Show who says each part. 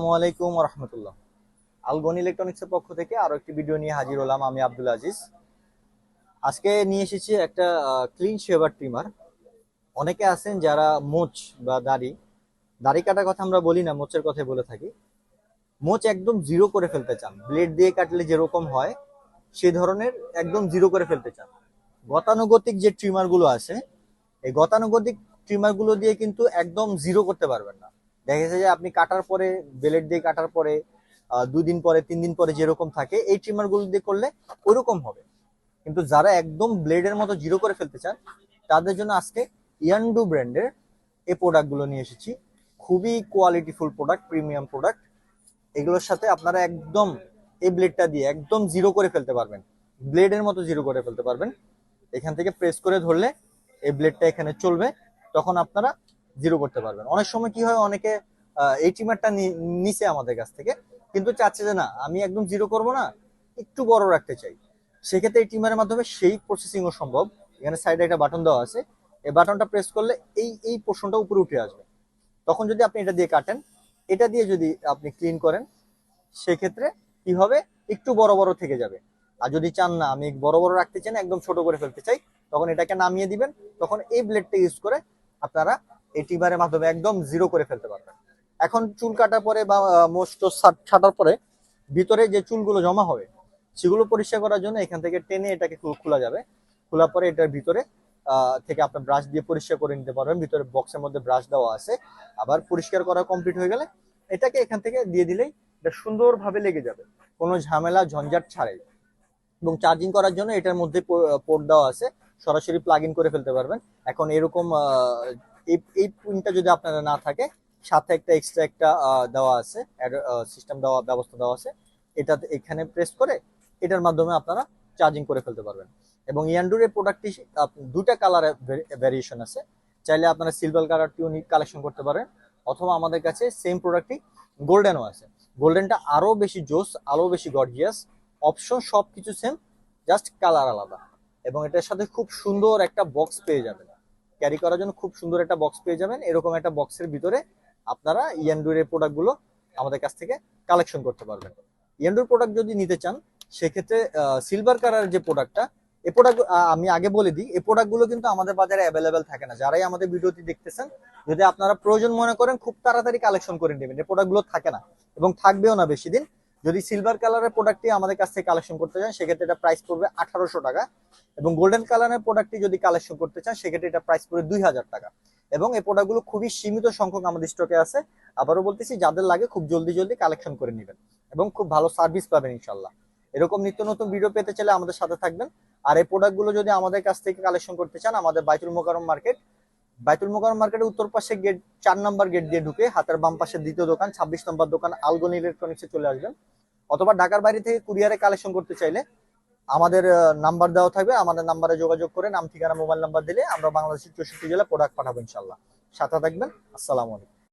Speaker 1: আসসালামু আলাইকুম রহমতুল্লাহ আলগন ইলেকট্রনিক্সের পক্ষ থেকে আরও একটি ভিডিও নিয়ে হাজির হলাম আমি আব্দুল আজিজ। আজকে নিয়ে এসেছি একটা ক্লিন শেভার ট্রিমার অনেকে আছেন যারা মোচ বা দাড়ি দাড়ি কাটার কথা আমরা বলি না, মোচের কথা বলে থাকি। মোচ একদম জিরো করে ফেলতে চান। ব্লেড দিয়ে কাটলে যেরকম হয়, সে ধরনের একদম জিরো করে ফেলতে চান। গতানুগতিক যে ট্রিমারগুলো আছে, এই গতানুগতিক ট্রিমারগুলো দিয়ে কিন্তু একদম জিরো করতে পারবেন না। দেখা যে আপনি কাটার পরে ব্লেড দিয়ে কাটার পরে দুদিন পরে তিন দিন পরে যেরকম থাকে, এই ট্রিমারগুলো দিয়ে করলে ওরকম হবে। কিন্তু যারা একদম ব্লেডের মতো জিরো করে ফেলতে চান, তাদের জন্য আজকে ইয়ান্ডু ব্র্যান্ডের এই প্রোডাক্টগুলো নিয়ে এসেছি। খুবই কোয়ালিটিফুল প্রোডাক্ট প্রিমিয়াম প্রোডাক্ট এগুলোর সাথে আপনারা একদম এই ব্লেডটা দিয়ে একদম জিরো করে ফেলতে পারবেন। ব্লেডের মতো জিরো করে ফেলতে পারবেন। এখান থেকে প্রেস করে ধরলে এই ব্লেডটা এখানে চলবে। তখন আপনারা জিরো করতে পারবেন। অনেক সময় কি হয়, অনেকে এই ট্রিমারটা নিছে আমাদের কাছ থেকে, কিন্তু চাচ্ছে যে না, আমি একদম জিরো করব না, একটু বড় রাখতে চাই। সেক্ষেত্রে এই ট্রিমারের মাধ্যমে সেই প্রসেসিংও সম্ভব। এখানে সাইডে একটা বাটন দেওয়া আছে। এই বাটনটা প্রেস করলে এই এই পোর্শনটা উপরে উঠে আসবে। তখন যদি আপনি এটা দিয়ে কাটেন, এটা দিয়ে যদি আপনি ক্লিন করেন, সেক্ষেত্রে কি হবে? একটু বড় বড় থেকে যাবে। আর যদি চান না, আমি বড় বড় রাখতে চান একদম ছোট করে ফেলতে চাই, তখন এটাকে নামিয়ে দিবেন। তখন এই ব্লেডটা ইউজ করে আপনারা এই টিমারের মাধ্যমে একদম জিরো করে ফেলতে পারবেন। এখন চুল কাটার পরে বা মোস্ট ছাটার পরে ভিতরে যে চুলগুলো জমা হবে, সেগুলো পরিষ্কার করার জন্য এখান থেকে টেনে এটাকে খোলা যাবে। খোলার পরে এটার ভিতরে থেকে আপনার ব্রাশ দিয়ে পরিষ্কার করে নিতে পারবেন। ভিতরে বক্সের মধ্যে ব্রাশ দেওয়া আছে। আবার পরিষ্কার করা কমপ্লিট হয়ে গেলে এটাকে এখান থেকে দিয়ে দিলেই এটা সুন্দরভাবে লেগে যাবে। কোনো ঝামেলা, ঝঞ্ঝাট ছাড়াই। এবং চার্জিং করার জন্য এটার মধ্যে পোর্ট দেওয়া আছে। সরাসরি প্লাগ ইন করে ফেলতে পারবেন। এখন এরকম এই এই যদি আপনারা না থাকে, সাথে একটা এক্সট্রা একটা দেওয়া আছে সিস্টেম দেওয়া, ব্যবস্থা দেওয়া আছে এটা এখানে প্রেস করে এটার মাধ্যমে আপনারা চার্জিং করে ফেলতে পারবেন। এবং ইয়ান্ডুর এই প্রোডাক্টটি দুটা কালার ভ্যারিয়েশন আছে। চাইলে আপনারা সিলভার কালারটিও কালেকশন করতে পারেন, অথবা আমাদের কাছে সেম প্রোডাক্টটি গোল্ডেনও আছে। গোল্ডেনটা আরও বেশি জোস, আরও বেশি গর্জিয়াস অপশন সবকিছু সেম জাস্ট কালার আলাদা। এবং এটার সাথে খুব সুন্দর একটা বক্স পেয়ে যাবেন। ক্যারি করার জন্য খুব সুন্দর একটা বক্স পেয়ে যাবেন। এরকম একটা বক্সের ভিতরে আপনারা ইয়ান্ডুর এই প্রোডাক্টগুলো আমাদের কাছ থেকে কালেকশন করতে পারবেন। ইয়ান্ডুর প্রোডাক্ট যদি নিতে চান, সেক্ষেত্রে সিলভার কালার যে প্রোডাক্টটা এই প্রোডাক্ট আমি আগে বলে দিই এই প্রোডাক্টগুলো কিন্তু আমাদের বাজারে অ্যাভেলেবেল থাকে না। যারাই আমাদের ভিডিওটি দেখতেছেন, যদি আপনারা প্রয়োজন মনে করেন, খুব তাড়াতাড়ি কালেকশন করে নেবেন। এই প্রোডাক্টগুলো থাকে না এবং থাকবেও না বেশি দিন। যদি সিলভার কালারের প্রোডাক্টটি আমাদের কাছ থেকে কালেকশন করতে চান, সেক্ষেত্রে এটা প্রাইস পড়বে আঠারোশো টাকা। এবং গোল্ডেন কালারের প্রোডাক্টটি যদি কালেকশন করতে চান, সেক্ষেত্রে এটা প্রাইস পড়বে দুই হাজার টাকা। এবং এই প্রোডাক্টগুলো খুবই সীমিত সংখ্যক আমাদের স্টকে আছে। আবারও বলতেছি, যাদের লাগে খুব জলদি জলদি কালেকশন করে নেবেন এবং খুব ভালো সার্ভিস পাবেন ইনশাল্লাহ এরকম নিত্য নতুন ভিডিও পেতে চাইলে আমাদের সাথে থাকবেন। আর এই প্রোডাক্টগুলো যদি আমাদের কাছ থেকে কালেকশন করতে চান, আমাদের বাইতুল মোকারম মার্কেট বাইতুল মোকার মার্কেটের উত্তর পাশে গেট, চার নম্বর গেট দিয়ে ঢুকে হাতের বাম পাশে দ্বিতীয় দোকান, ছাব্বিশ নম্বর দোকান আলগন ইলেকট্রনিক্সে চলে আসবেন। অথবা ঢাকার বাইরে থেকে কুরিয়ারে কালেকশন করতে চাইলে আমাদের নাম্বার দেওয়া থাকবে। আমাদের নাম্বারে যোগাযোগ করে নাম, ঠিকানা মোবাইল নাম্বার দিলে আমরা বাংলাদেশের চৌষট্টি জেলা প্রোডাক্ট পাঠাবো ইনশাল্লাহ সাথে থাকবেন। আসসালামু আলাইকুম।